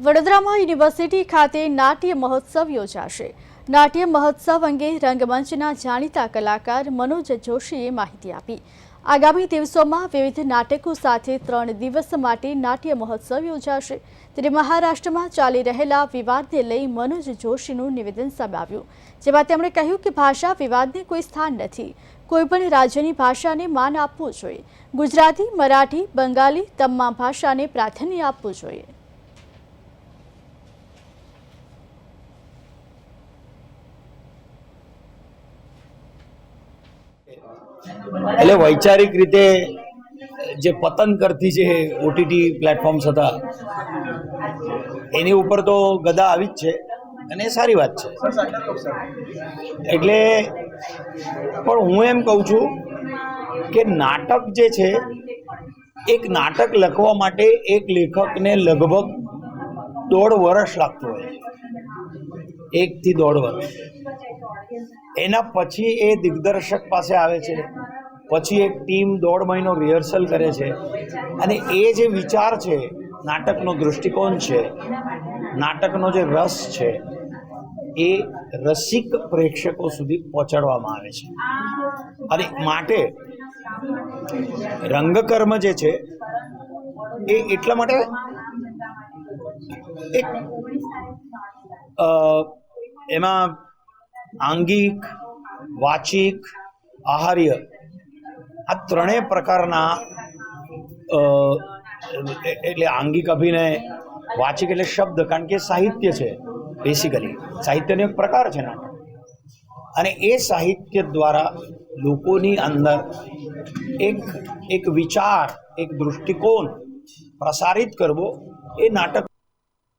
વડોદરામાં યુનિવર્સિટી ખાતે નાટ્ય મહોત્સવ યોજાશે. નાટ્ય મહોત્સવ અંગે રંગમંચના જાણીતા કલાકાર મનોજ જોશીએ માહિતી આપી. આગામી દિવસોમાં વિવિધ નાટકો સાથે ત્રણ દિવસ માટે નાટ્ય મહોત્સવ યોજાશે. ત્યારે મહારાષ્ટ્રમાં ચાલી રહેલા વિવાદને લઈ મનોજ જોશીનું નિવેદન સામે જેમાં તેમણે કહ્યું કે ભાષા વિવાદને કોઈ સ્થાન નથી. કોઈપણ રાજ્યની ભાષાને માન આપવું જોઈએ. ગુજરાતી, મરાઠી, બંગાળી તમામ ભાષાને પ્રાધાન્ય આપવું જોઈએ. એટલે વૈચારિક રીતે જે પતન કરતી છે ઓટીટી પ્લેટફોર્મ્સ હતા, એની ઉપર તો ગદા આવી જ છે અને એ સારી વાત છે. એટલે પણ હું એમ કહું છું કે નાટક જે છે, એક નાટક લખવા માટે એક લેખકને લગભગ દોઢ વર્ષ લાગતું હોય. છે એકથી દોઢ વર્ષ. એના પછી એ દિગ્દર્શક પાસે આવે છે. પછી એક ટીમ દોઢ મહિનો રિહર્સલ કરે છે. અને એ જે વિચાર છે, નાટકનો દૃષ્ટિકોણ છે, નાટકનો જે રસ છે, એ રસિક પ્રેક્ષકો સુધી પહોંચાડવામાં આવે છે. અને માટે રંગકર્મ જે છે, એ એટલા માટે, એક એમાં આંગિક, વાચિક, આહાર્ય આ ત્રણેય પ્રકારના એટલે આંગિક અભિનય, વાચિક એટલે શબ્દ, કારણ કે સાહિત્ય છે બેસિકલી સાહિત્યનો એક પ્રકાર છે નાટક અને એ સાહિત્ય દ્વારા લોકોની અંદર એક એક વિચાર, એક દૃષ્ટિકોણ પ્રસારિત કરવો એ નાટક